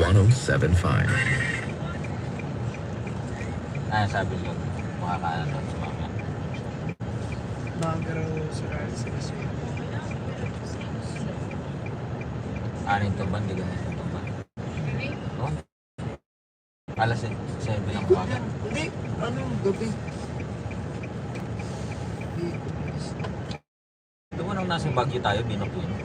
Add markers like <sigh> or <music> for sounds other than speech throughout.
1075. Ah, sabi ko, makakaano to sa mga. Sila sa. Anin to ba? Hindi ganito to ba? Oh? Alas 7 lang umaga. Hindi, ano, gabi. Hindi, nang nasa Baguio tayo, binok yun.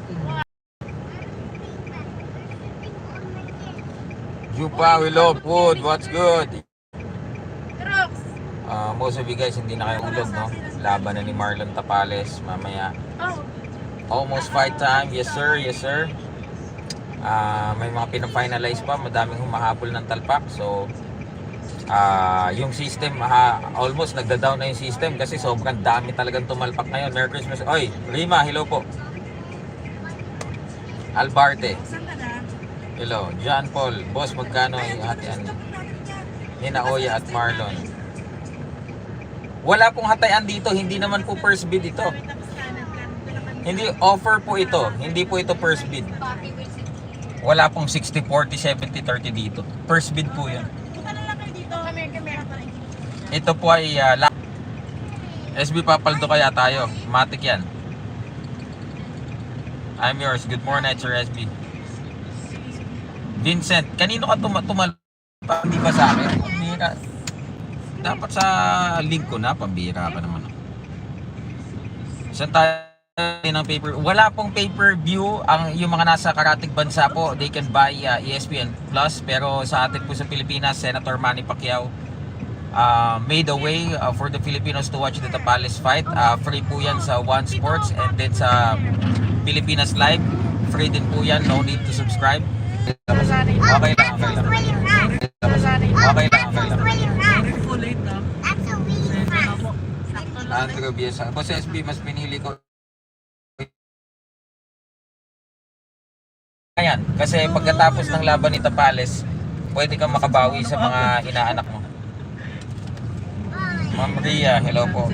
Jupa, we love food. What's good? Trucks! Ah, most of you guys hindi na kayo ulog, no? Laban na ni Marlon Tapales mamaya. Oh, Almost fight time. Yes, sir. Yes, sir. Ah, may mga pinafinalize pa. Madaming humahabol ng talpak. So, ah, yung system, ha, almost nagda-down na yung system kasi sobrang dami talagang tumalpak ngayon. Merry Christmas. Oy, Rima, hello po. Albarte, saan ka? Hello. John Paul, boss, magkano yung hatian? Nina Oya at Marlon. Wala pong hatayan dito, hindi naman po first bid ito. Hindi, offer po ito. Hindi po ito first bid. Wala pong 60, 40, 70, 30 dito. First bid po yan. Ito po ay uh, la- SB Papaldo kaya tayo. Matik yan. I'm yours. Good morning, Sir SB. Vincent, kanino ka tuma tumal... Pa- Hindi ba sa akin? Pambira. Dapat sa link ko na, pambira ka naman. Saan tayo ng paper? Wala pong pay-per-view ang yung mga nasa karatig bansa po. They can buy uh, ESPN Plus pero sa atin po sa Pilipinas, Senator Manny Pacquiao uh, made a way uh, for the Filipinos to watch the Tapales fight. Uh, free po yan sa One Sports and then sa Pilipinas Live. Free din po yan. No need to subscribe. Okay lang, okay lang. Okay lang, okay lang. Andrew Biesa. Boss SB, mas pinili ko Ayan, kasi pagkatapos ng laban ni Tapales, pwede kang makabawi sa mga inaanak mo. Ma'am Ria, hello po.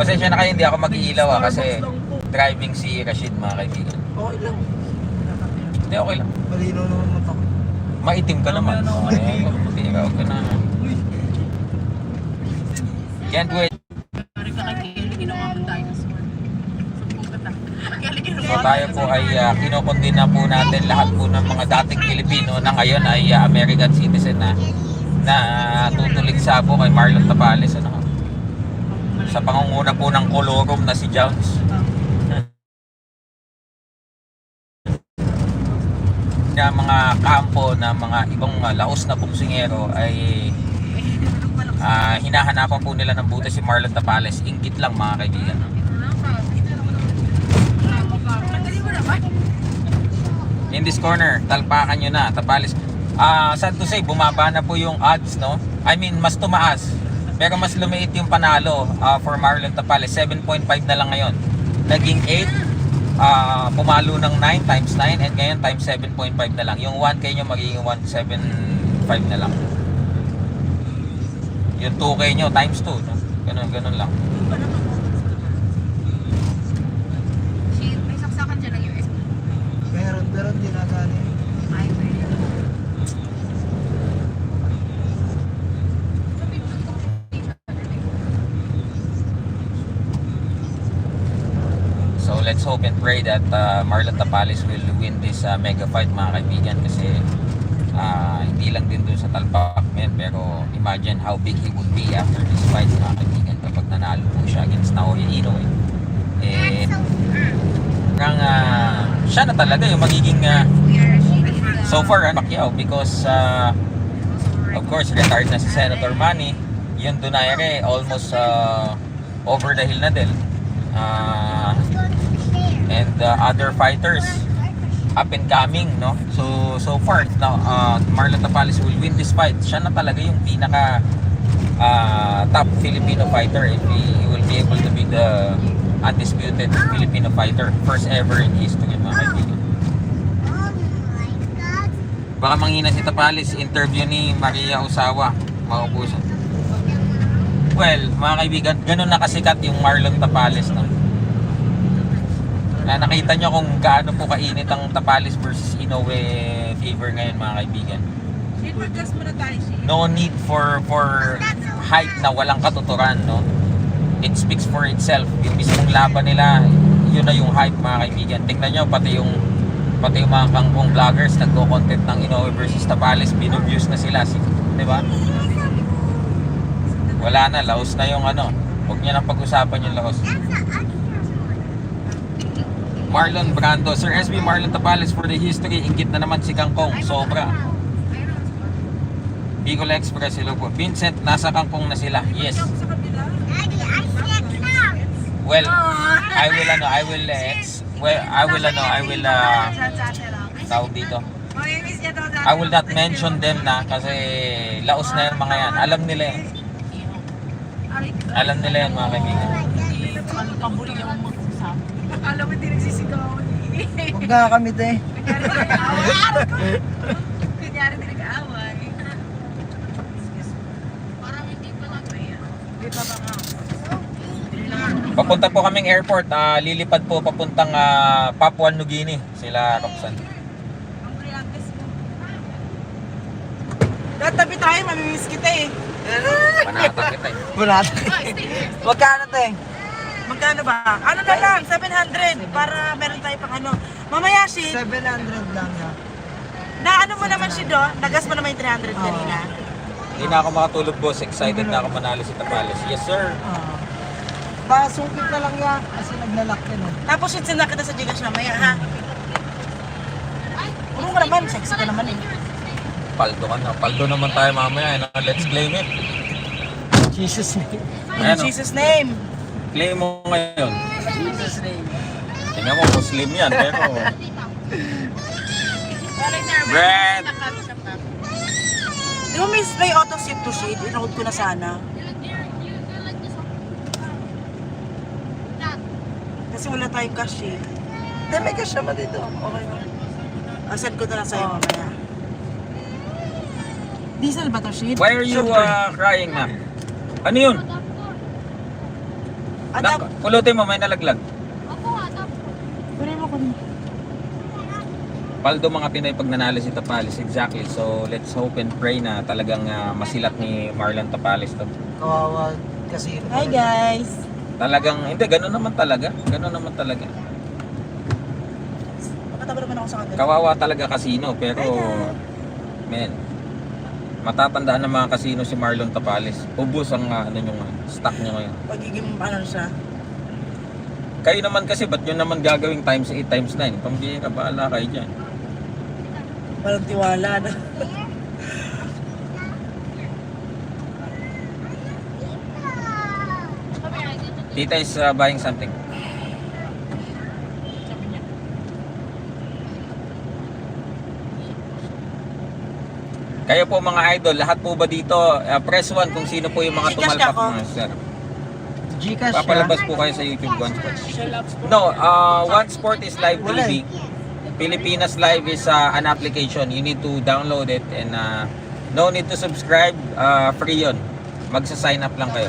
Pasensya na kayo, hindi ako mag-iilaw ah, kasi driving si Rashid mga kaibigan. Okay lang. Hindi, okay lang. Malino naman mata ko. Maitim ka naman. Ka na. Can't wait. Pare ka kay Kelly, ginawa mo dinosaur. Sumpong ka na. Kelly, ginawa So tayo po ay uh, kinokondina po natin lahat po ng mga dating Pilipino na ngayon ay ah, American citizen na na tutulig sa po kay Marlon Tapales ano sa pangunguna po ng kolorum na si Jones na mga kampo na mga ibang mga laos na boksingero ay ah, hinahanapan po nila ng buti si Marlon Tapales inggit lang mga kaibigan in this corner, talpakan nyo na, Tapales. Ah, sad to say, bumaba na po yung odds, no? I mean, mas tumaas. Pero mas lumiit yung panalo ah, for Marlon Tapales. 7.5 na lang ngayon. Naging 8, ah, pumalo ng 9 times 9 and ngayon times 7.5 na lang. Yung 1K nyo magiging 175 na lang. Yung 2K nyo times 2, no? Ganun, ganun lang. Shit, may saksakan dyan ng USB. Meron, meron din ata niya. Ay, meron. So let's hope and pray that uh, Marlon Tapales will win this uh, mega fight mga kaibigan kasi uh, hindi lang din dun sa talpak men. Pero imagine how big he would be after this fight mga kaibigan kapag nanalo po siya against Naoya Inoue. Eh, parang uh, siya na talaga yung magiging uh, so far uh, Pacquiao because uh, of course retired na si Senator Manny. Yung Donaire almost uh, over the hill na din. Uh, and uh, other fighters up and coming no so so far now uh, Marlon Tapales will win this fight siya na talaga yung pinaka uh, top Filipino fighter if he, he will be able to be the undisputed Filipino fighter first ever in history mga kaibigan Baka manghina si Tapales, interview ni Maria Osawa, maubusan. Well, mga kaibigan, ganun na kasikat yung Marlon Tapales. No? Na nakita nyo kung gaano po kainit ang Tapales versus Inoue fever ngayon mga kaibigan. No need for for hype na walang katuturan, no? It speaks for itself. Yung mismong laban nila, yun na yung hype mga kaibigan. Tingnan nyo, pati yung pati yung mga kangkong vloggers nagko-content ng Inoue versus Tapales, binubuse na sila, si, di ba? Wala na, laos na yung ano. Huwag niya na pag-usapan yung laos. Marlon Brando. Sir SB Marlon Tapales for the history. Ingit na naman si Kangkong. Sobra. Bicol Express, hello po. Vincent, nasa Kangkong na sila. Yes. Well, I will ano, I will uh, ex, well, I will ano, I will uh, tawag dito. I will not mention them na kasi laos na yung mga yan. Alam nila yan. Alam nila yan mga kaibigan. Ano pa buli yung Alam mo, hindi nagsisigawan eh. Huwag na kami te. Kunyari din nag-aaway. Parang hindi pa lang. Dito ba nga? Papunta po kaming airport. ah, lilipad po papuntang ah, Papua New Guinea. Sila Roxanne. Ang brillantes mo. Tatabi tayo, mamimiss kita eh. Panata kita eh. Wala Magkano te? Magkano ba? Ano na lang, 700 para meron tayo pang ano. Mamaya si, 700 lang ha. na ano mo naman si Do, nagas mo naman yung 300 kanina. Hindi na ako makatulog boss. Excited na ako manalo si Tapales. Yes sir. Ah. Pasungkit na lang yan kasi naglalak yan eh. Tapos yung sinla kita sa Gcash mamaya ha. Ano mo naman, sexy ka naman eh. Paldo ka na. Paldo naman tayo mamaya. Ano? Let's claim it. Jesus name. In Ayan, oh. Jesus name. Claim mo ngayon. Jesus name. Tingnan mo, Muslim yan. Pero Brad! Di ba may spray auto ship to shade? Inood ko na sana. Kasi wala tayong cash eh. Te, may cash naman dito. Okay ba? Ah, send ko na lang sa'yo mamaya. Diesel ba to shade? Why are you uh, crying na? Ano yun? Nak, pulutin mo, may nalaglag. Kunin mo, kunin mo. Paldo mga Pinoy pag nanalo si Tapales. Exactly. So, let's hope and pray na talagang uh, masilat ni Marlon Tapales to. Kawawa kasi. Hi guys! Talagang, hindi, ganun naman talaga. Ganun naman talaga. Makataba naman ako sa kanila. Kawawa talaga kasino, pero, men, matatandaan ng mga kasino si Marlon Tapales. Ubus ang uh, ano yung uh, stock niya ngayon. Pagiging ano siya. Kayo naman kasi, ba't yun naman gagawing times 8 times 9? Pambihira, bahala kayo dyan. Walang tiwala na. Tita is uh, buying something. Kayo po mga idol, lahat po ba dito, uh, press 1 kung sino po yung mga Gcash tumalpak mga sir. Gcash Papalabas siya. po kayo sa YouTube One Sport. No, uh, One Sport is live TV. Pilipinas Live is uh, an application. You need to download it and uh, no need to subscribe. Uh, free yun. Magsa-sign up lang kayo.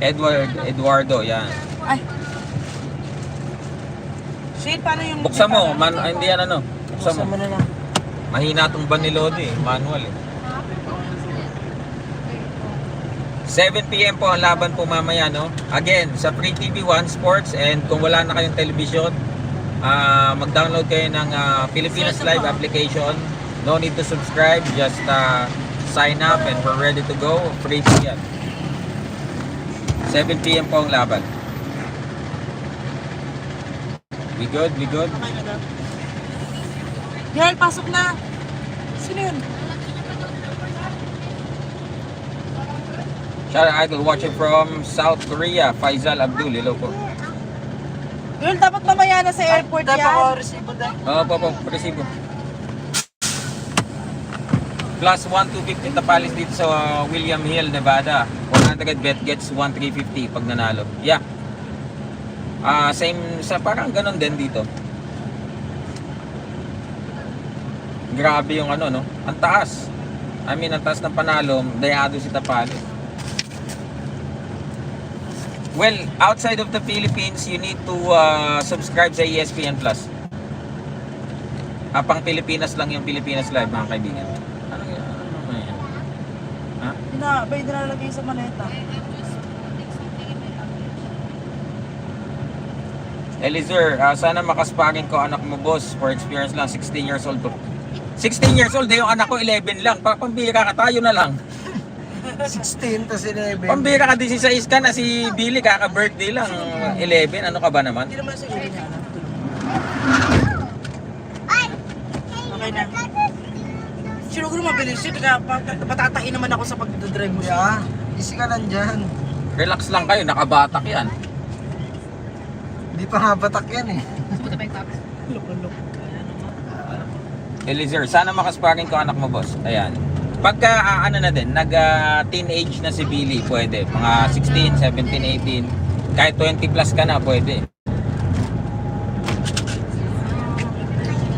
Edward, Eduardo, yan. Ay! Shade, paano yung... Buksan mo, man, hindi yan ano. Buksan Buksan mo. mo na lang. Mahina itong ban ni Lodi eh, manual eh. 7pm po ang laban po mamaya no. Again, sa Free TV One Sports and kung wala na kayong television, ah, mag-download kayo ng ah, Pilipinas Live application. No need to subscribe, just ah, sign up and we're ready to go. Free po yan. 7pm po ang laban. We good? We good? Girl, pasok na! Sino yun? Shout out idol watching from South Korea, Faisal Abdul. Hello po. Girl, dapat mamaya na sa airport Dapat ako yan. resibo tayo. Oo po po, resibo. Plus 1 250 tapalis dito sa uh, William Hill, Nevada. 100 bet gets 1 350 pag nanalo. Yeah. Ah, same sa parang ganun din dito. Grabe yung ano no. Ang taas. I mean, ang taas ng panalo, dayado si Tapalis. Well, outside of the Philippines, you need to uh, subscribe sa ESPN Plus. Ah, pang Pilipinas lang yung Pilipinas Live, mga kaibigan. Ano yan? Ano yan? Ha? Na, ba yung nilalagay sa maleta? Eliezer, ah, sana makasparing ko anak mo, boss. For experience lang, 16 years old po. 16 years old, yung anak ko 11 lang. Pa pambira ka, tayo na lang. 16 to 11. Pambira ka, 16 ka na si Billy, kaka-birthday lang. 11, ano ka ba naman? Hindi naman siguro niya alam. Okay na. Siguro mabilis yun. Kaya pa- patatain naman ako sa pagdadrive mo siya. Yeah, easy ka lang dyan. Relax lang kayo, nakabatak yan. Hindi pa nga batak yan eh. Loko-loko. Eliezer, sana makasparing ko anak mo, boss. Ayan. Pagka, ah, ano na din, nag-teenage na si Billy, pwede. Mga 16, 17, 18. Kahit 20 plus ka na, pwede.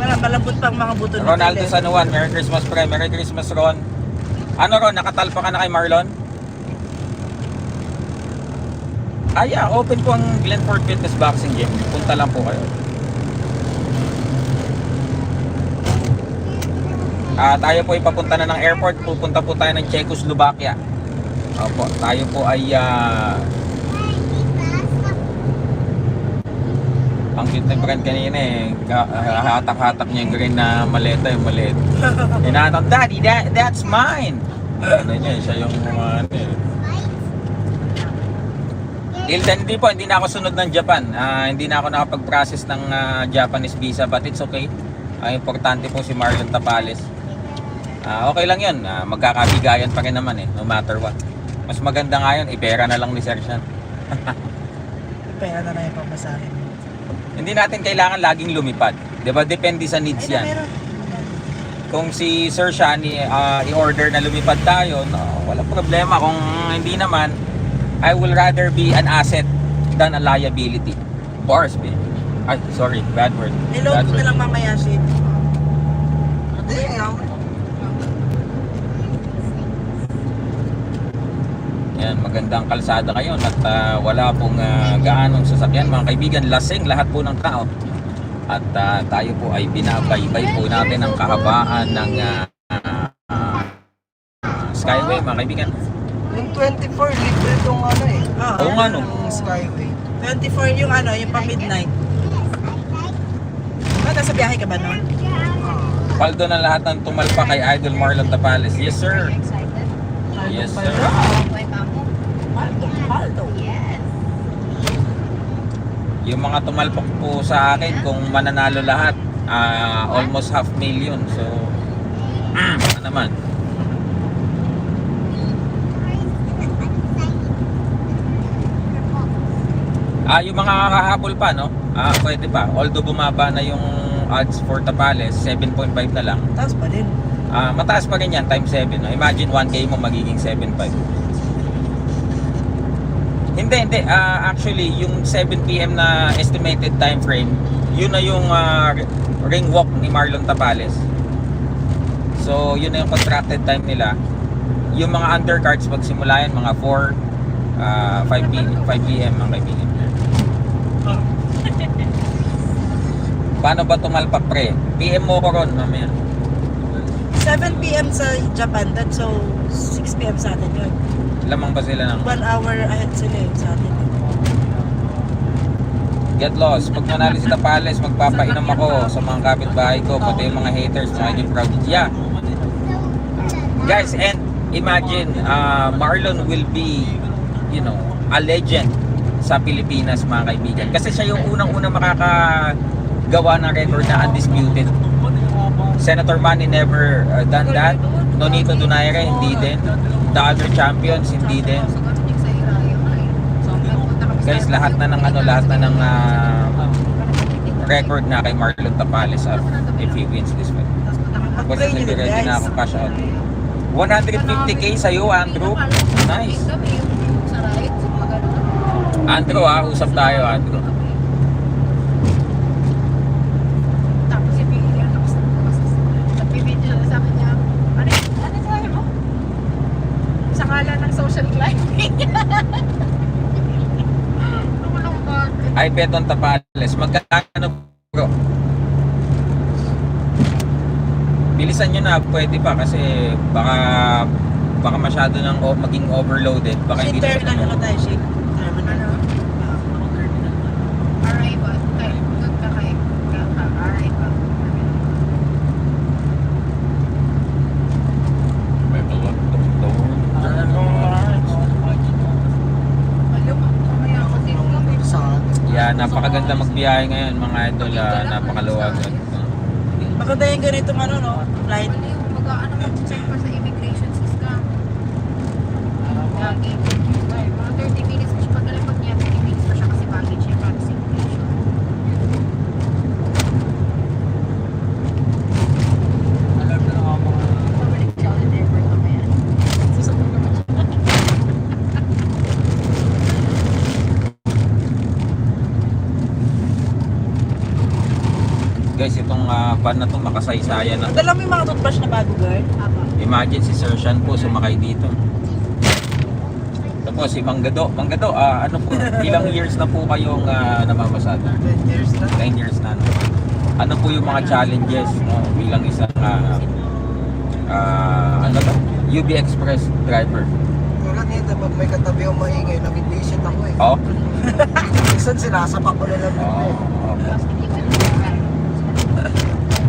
Wala, malambot pa ang mga buto ni Ronaldo Pele. San Juan, Merry Christmas, pre. Merry Christmas, Ron. Ano, Ron? Nakatalpa ka na kay Marlon? Ah, yeah. Open po ang Glenford Fitness Boxing Gym. Punta lang po kayo. Ah, tayo po ipapunta na ng airport. Pupunta po tayo ng Czechoslovakia. Opo, tayo po ay ah, ang cute ng brand kanina eh. Ah, Hatak-hatak niya yung green na maleta yung maliit. <laughs> Inaanong, Daddy, that, that's mine! Ano niya, siya yung mga ano eh. Hilton, hindi po, hindi na ako sunod ng Japan. Ah, hindi na ako nakapag-process ng ah, Japanese visa but it's okay. Ah, importante po si Marlon Tapales. Ah, okay lang yun. Ah, magkakabigayan pa rin naman eh, no matter what. Mas maganda nga yun, ipera na lang ni Sir Sean. <laughs> Pera na na yung pamasahin. Hindi natin kailangan laging lumipad. 'Di ba? Depende sa needs Ay, na yan. meron. Kung si Sir Shani ah, i-order na lumipad tayo, no, wala problema. Kung hindi naman, I will rather be an asset than a liability. Bars, babe. Ay, sorry, bad word. Bad ko na lang mamaya shit. Hindi, okay. Yan, magandang kalsada kayo at ah, wala pong ah, gaanong sasakyan. Mga kaibigan, lasing lahat po ng tao. At ah, tayo po ay binabaybay po natin ang kahabaan ng ah, ah, Skyway, mga kaibigan. Yung 24, libre itong ano eh. Oo. Oo nga no. Yung Skyway. 24 yung ano, yung pang midnight. Ba, nasa biyahe ka ba nun? Paldo na lahat ng tumalpa kay Idol Marlon Tapales. Yes, sir. Yes, sir. Paldo, paldo. Yes. Yung mga tumalpak po sa akin kung mananalo lahat, ah, almost half million. So, ano naman. Ah, yung mga kahabol pa, no? Ah, pwede pa. Although bumaba na yung odds for Tapales, 7.5 na lang. Tapos pa din. Ah, mataas pa rin yan, times 7. No? Imagine 1K mo magiging 7.5. Hindi, hindi. Ah, actually, yung 7pm na estimated time frame, yun na yung ah, ring walk ni Marlon Tapales. So, yun na yung contracted time nila. Yung mga undercards, magsimula yan, mga 4, ah, 5, p- 5 p.m. mga kaibigan. <laughs> Paano ba tumalpak pre? PM mo ko ron mamaya. 7 p.m. sa Japan, that's so 6 p.m. sa atin yun. Lamang ba sila ng 1 hour ahead sila yun sa atin. Get lost. Pag manalo si Tapales, magpapainom ako sa mga kapitbahay ko, pati yung mga haters, magiging proud. Yeah. Guys, and imagine, uh, Marlon will be, you know, a legend sa Pilipinas, mga kaibigan. Kasi siya yung unang-unang makakagawa ng record na undisputed. Senator Manny never uh, done that. Nonito Donaire, hindi din. The other champions, hindi din. Guys, lahat na ng ano, lahat na ng ah, record na kay Marlon Tapales up if he wins this Upgrade nyo din, ready na ako cash out. 150k sa'yo, Andrew. Nice. Andrew ah, usap tayo, Andrew. Tapos si Pili, tapos nagbibideo na sa akin niya. Ano yun? Ano sabi mo? Sa kala ng social climbing. I bet on Tapales. Magkano bro? Bilisan nyo na, pwede pa kasi baka baka masyado nang o- maging overloaded. Baka Shake hindi terminal na tayo, shake terminal. Arrival. Kay, doon ka kay, ka- ka- arrival. May mga Alam mo, mamaya ako din kami. Sa Yeah, napakaganda magbiyahe ngayon mga idol. ah, napakaluwag. Maganda yung ganitong ano, no? Flight. Yung mag-ano mag-check pa sa immigration system. Lagi. Ay, Mga 30 minutes pa siya. Pagaling pag niya 30 minutes pa siya kasi baggage siya para sa immigration. Pabalik siya ulit airport mamaya. Susunod naman siya. Guys, itong ah, van na to makasaysayan na. Dala mo yung mga toothbrush na bago, girl. Imagine si Sir Sean po sumakay dito. Ito po si Manggado. Manggado, ah, ano po, <laughs> ilang years na po kayong uh, namamasada? 10 years na. 9 years na. No? Ano po yung mga challenges no, bilang isang ah, ah, ano to? UB Express driver? Tulad nito, pag may katabi ang maingay, nag-visit ako eh. Oh? <laughs> Minsan sinasapak ko na lang Oh, dito okay.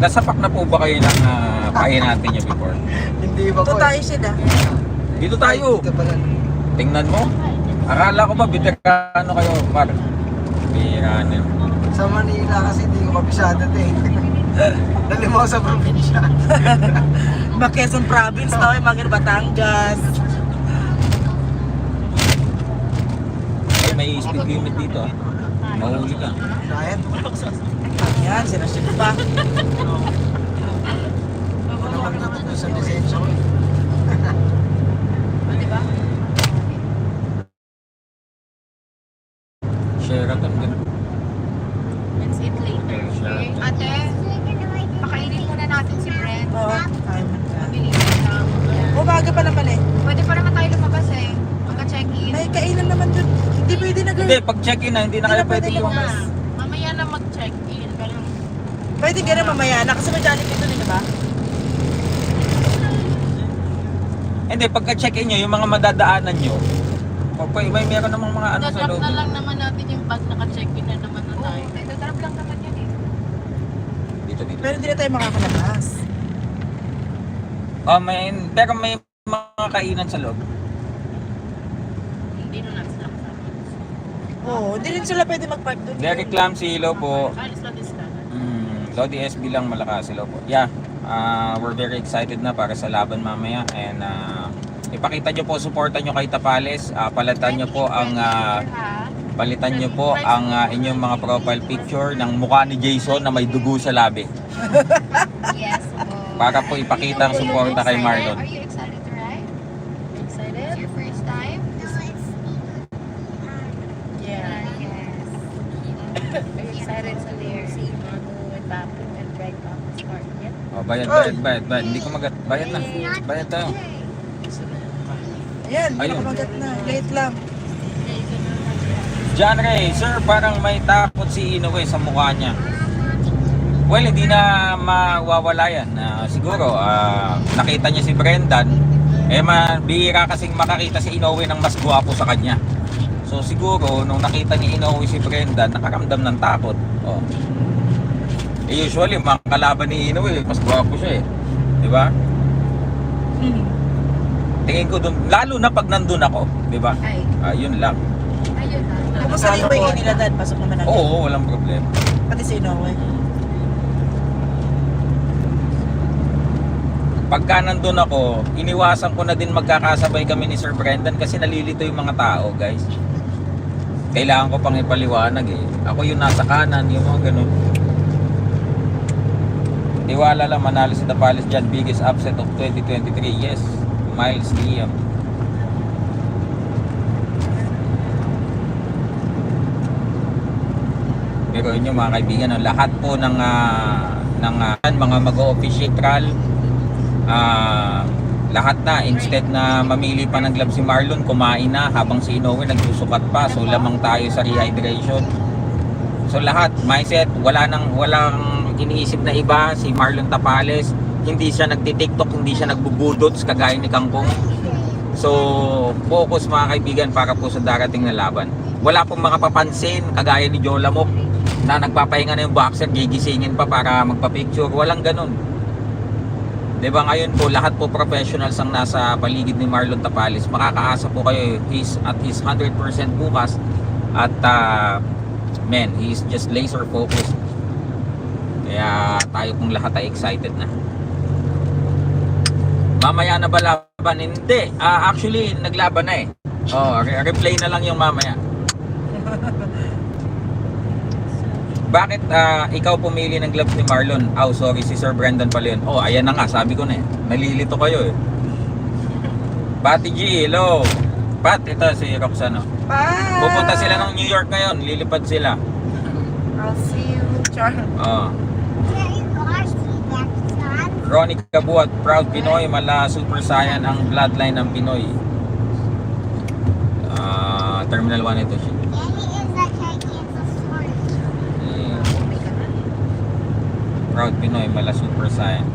Nasapak na po ba kayo ng uh, pahin natin niya before? Hindi ba Ito ko tayo siya na. Dito tayo. Dito pala. Tingnan mo. Akala ko ba veterano kayo, par? Bihirano. Sa Manila kasi hindi ko kabisado ito eh. <laughs> Nalimaw sa probinsya. <laughs> Quezon province yung mga Batangas. Ay, may speed limit dito ah. Mahuli ka. Ryan, Yan, sinasyon pa. ako naman naman doon sa. O, diba? Sheraton ka. Let's eat later. Okay? Ate, pakainin muna natin si Brent. Oo. Mabilisan lang. O, baga pa naman eh. Pwede pa naman tayo lumabas eh. Pagka-check-in. May kainan naman dun. Hindi pwede na, girl. Hindi, pag check-in na, hindi na Hindi kayo na pwede pwede lumabas. lumabas. Mamaya na mag-check-in. Pwede ka na mamaya na kasi may Jollibee dun eh, di ba? Hindi, pagka check-in nyo, yung mga madadaanan nyo, o, pwede, may meron namang mga ano sa Dadrop loob. na lang naman natin yung bag naka-check-in na naman na Oo, tayo. oh, drop lang naman yan eh. Dito, dito. Pero hindi na tayo makakalabas. Oh, may, pero may mga kainan sa loob. Hindi na natin sila kasama. Oo, hindi rin sila pwede mag-park dun. Very clumsy, hello po. Alis lang din sila. Lodi SB lang malakas, hello po. Yeah, uh, we're very excited na para sa laban mamaya and uh, ipakita nyo po, supportan nyo kay Tapales, uh, palitan nyo po ang uh, palitan nyo po ang uh, inyong mga profile picture ng mukha ni Jason na may dugo sa labi <laughs> Yes. po. para po ipakita ang suporta kay Marlon. Are you excited to ride? It's Excited? your first time? Yeah. Yes. Are you excited to see Manu and Papu and Greg on the start yet? Oh, bayad, bayad, bayad, bayad. Hindi ko magat. Bayad na. Bayad tayo. Ayan, Ayun. makamagat na. Late lang. John Ray, sir, parang may takot si Inoue sa mukha niya. Well, hindi na mawawala yan. Ah, siguro, ah, nakita niya si Brendan, eh mabihira kasing makakita si Inoue ng mas gwapo sa kanya. So siguro, nung nakita ni Inoue si Brendan, nakaramdam ng takot. Oh. Eh, usually, mga kalaban ni Inoue, mas gwapo siya eh. Di ba? Tingin ko dun, lalo na pag nandun ako, di ba? Ay, Ah, yun lang. ayun na. Kumusta rin ba yung nila dad? Pasok naman natin. Oo, walang problema. Pati si Inoue. Pagka nandun ako, iniwasan ko na din magkakasabay kami ni Sir Brendan kasi nalilito yung mga tao, guys. Kailangan ko pang ipaliwanag eh. Ako yung nasa kanan, yung mga ganun. Tiwala lang manalo si Tapales dyan, biggest upset of 2023. Yes, Miles Liam. Pero inyo mga kaibigan, no, lahat po ng ah, ng ah, mga mag-o-officiate trial ah, lahat na instead na mamili pa ng glove si Marlon kumain na habang si Inoue nagsusukat pa so lamang tayo sa rehydration So lahat, mindset, wala nang walang iniisip na iba si Marlon Tapales. Hindi siya nagti-TikTok, hindi siya nagbubudots kagaya ni Kangkong. So, focus mga kaibigan para po sa darating na laban. Wala pong mga papansin kagaya ni Joe Lamok na nagpapahinga na yung boxer, gigisingin pa para magpa-picture. Walang ganun. ba ngayon po lahat po professionals ang nasa paligid ni Marlon Tapales. Makakaasa po kayo he's at his 100% bukas at uh, man, he's just laser focused. Kaya tayo pong lahat ay excited na. Mamaya na ba laban? Hindi. Ah, actually, naglaban na eh. Oh, re- replay na lang yung mamaya. <laughs> Bakit ah, ikaw pumili ng gloves ni Marlon? Oh, sorry, si Sir Brendan pala yun. Oh, ayan na nga, sabi ko na eh. Nalilito kayo eh. Pati G, hello. Pat, ito si Roxano. Bye! Pupunta sila ng New York ngayon. Lilipad sila. I'll see you. Char. Oh. Ronnie Kabuat, proud Pinoy, mala Super Saiyan ang bloodline ng Pinoy. Ah, Terminal 1 ito siya. Proud Pinoy, mala Super Saiyan.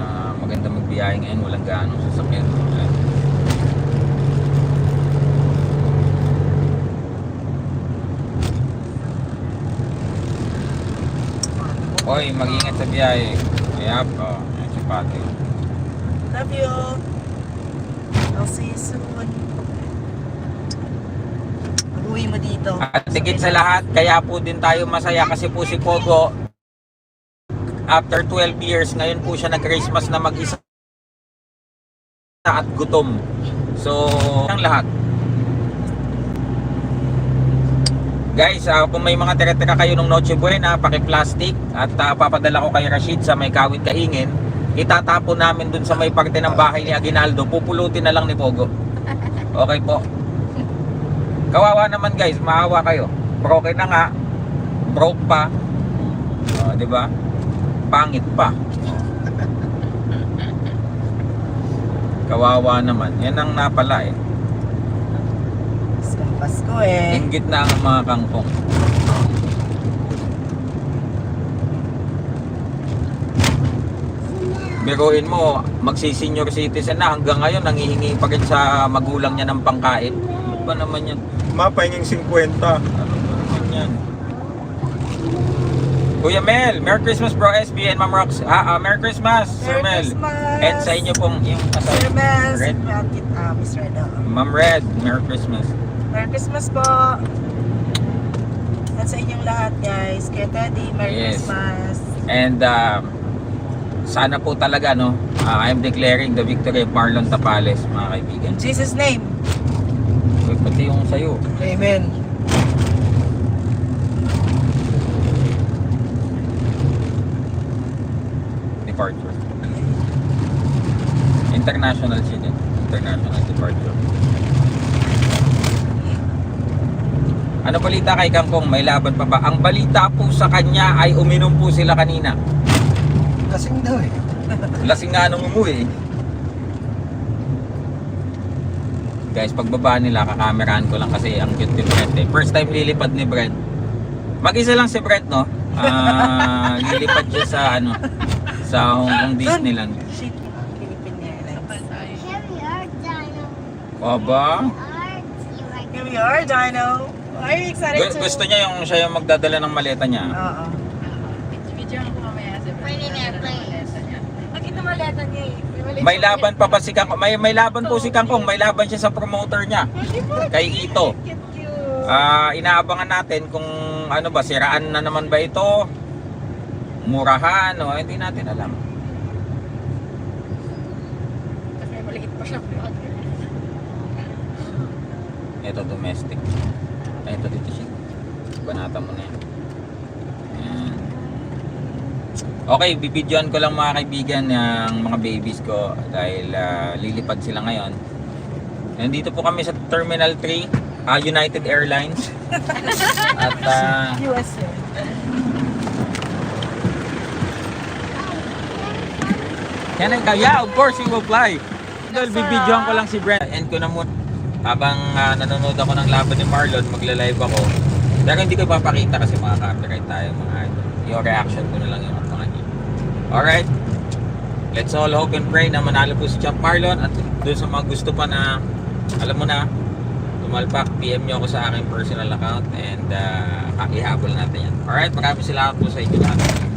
Ah, maganda magbiyahe ngayon, walang gaanong sasakyan. Ayan. Hoy, mag-ingat sa biyahe. Kaya po, si Pati. Love you. I'll see you soon. Uwi mo dito. At tigit sa lahat, kaya po din tayo masaya kasi po si Pogo after 12 years, ngayon po siya nag-Christmas na mag-isa at gutom. So, ang lahat. Guys, ah, kung may mga tira-tira kayo ng Noche Buena, paki-plastic at ah, papadala ko kay Rashid sa may kawit kaingin, itatapon namin dun sa may parte ng bahay ni Aguinaldo, pupulutin na lang ni Pogo. <laughs> Okay po. Kawawa naman guys, maawa kayo. Broken na nga. Broke pa. Oh, 'di ba? Pangit pa. <laughs> Kawawa naman. Yan ang napala eh. Pasko eh. Inggit na ang mga kangkong. Biruin mo, magsi-senior citizen na hanggang ngayon nangihingi pa rin sa magulang niya ng pangkain. Ano ba naman yan? Mapahinging 50. Ano ba naman yan? Kuya Mel, Merry Christmas bro SB and Ma'am Rox. Ah, ah, Merry Christmas, Sir Merry Mel. Christmas! And sa inyo pong yung asawa. Sir Mel, Red. si Bakit, ah, Miss Red. Ma'am Red, Merry Christmas. Merry Christmas po. At sa inyong lahat guys. Kaya Teddy, Merry Yes. Christmas. And um, sana po talaga no, uh, I'm declaring the victory of Marlon Tapales, mga kaibigan. Jesus' name. Uy, pati yung sayo. Amen. departure. International siya din. International departure. Ano balita kay Kangkong? May laban pa ba? Ang balita po sa kanya ay uminom po sila kanina. Kasing daw eh. <laughs> Lasing nga nung umuwi. Guys, pagbaba nila, kakameraan ko lang kasi ang cute ni Brent eh. First time lilipad ni Brent. Mag-isa lang si Brent, no? Ah, <laughs> lilipad siya sa ano, sa Hong Kong Disneyland. Shit. Philippine Airlines. O ba? Here we are, Dino. You excited Gu- to... Gusto niya yung siya yung magdadala ng maleta niya. Oo. Video ko mamaya sa Pwede na airplane. Nakita maleta niya eh. May laban pa ba si Kangkong? May, may laban po si Kangkong. May laban siya sa promoter niya. Kay Ito. Cute, cute. Ah, inaabangan natin kung ano ba, siraan na naman ba ito? Murahan o hindi natin alam. Kasi maliit pa siya. Ito domestic. Ito dito siya. Banata mo na yan. Ayan. Okay, bibidyoan ko lang mga kaibigan ng mga babies ko dahil ah, lilipad sila ngayon. Nandito po kami sa Terminal 3, ah, United Airlines. <laughs> At ah, USA. Yan ang yeah, of course you will fly. Dahil bibidyoan ko lang si Brent. End ko na muna. Habang ah, nanonood ako ng laban ni Marlon, magla-live ako. Pero hindi ko papakita kasi mga copyright tayo mga. Yung reaction ko na lang yung mga niya. Alright? Let's all hope and pray na manalo po si Champ Marlon at doon sa mga gusto pa na alam mo na tumalpak, PM nyo ako sa aking personal account and uh, ihabol natin yan. Alright, maraming salamat po sa inyo lahat.